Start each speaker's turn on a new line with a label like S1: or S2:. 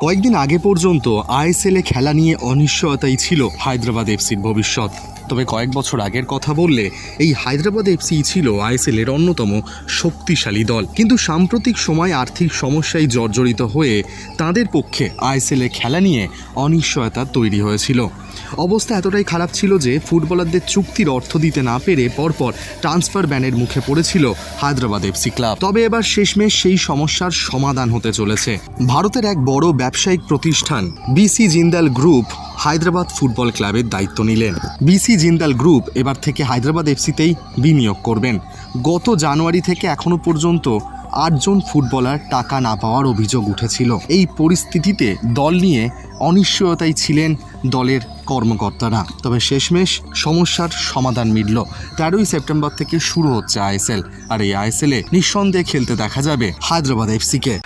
S1: কয়েকদিন আগে পর্যন্ত আইএসএলে খেলা নিয়ে অনিশ্চয়তাই ছিল হায়দ্রাবাদ এফসির ভবিষ্যৎ। তবে কয়েক বছর আগের কথা বললে এই হায়দ্রাবাদ এফসি ছিল আইএসএলের অন্যতম শক্তিশালী দল। কিন্তু সাম্প্রতিক সময় আর্থিক সমস্যায় জর্জরিত হয়ে তাদের পক্ষে আইএসএলে খেলা নিয়ে অনিশ্চয়তা তৈরি হয়েছিল। অবস্থা এতটাই খারাপ ছিল যে ফুটবলারদের চুক্তির অর্থ দিতে না পেরে পরপর ট্রান্সফার ব্যানের মুখে পড়েছিল হায়দ্রাবাদ এফসি ক্লাব। তবে এবার শেষমেশ সেই সমস্যার সমাধান হতে চলেছে। ভারতের এক বড় ব্যবসায়িক প্রতিষ্ঠান BC Jindal group, Hyderabad football ক্লাবের দায়িত্ব নিলেন। বিসি জিন্দাল গ্রুপ এবার থেকে হায়দ্রাবাদ এফসিতেই বিনিয়োগ করবেন। গত জানুয়ারি থেকে এখনও পর্যন্ত আটজন ফুটবলার টাকা না পাওয়ার অভিযোগ উঠেছিল। এই পরিস্থিতিতে দল নিয়ে অনিশ্চয়তায় ছিলেন দলের কর্মকর্তারা। তবে শেষমেশ সমস্যার সমাধান মিলল। তেরোই সেপ্টেম্বর থেকে শুরু হচ্ছে আইএসএল। আর এই আইএসএলে নিঃসন্দেহে খেলতে দেখা যাবে হায়দ্রাবাদ এফসিকে।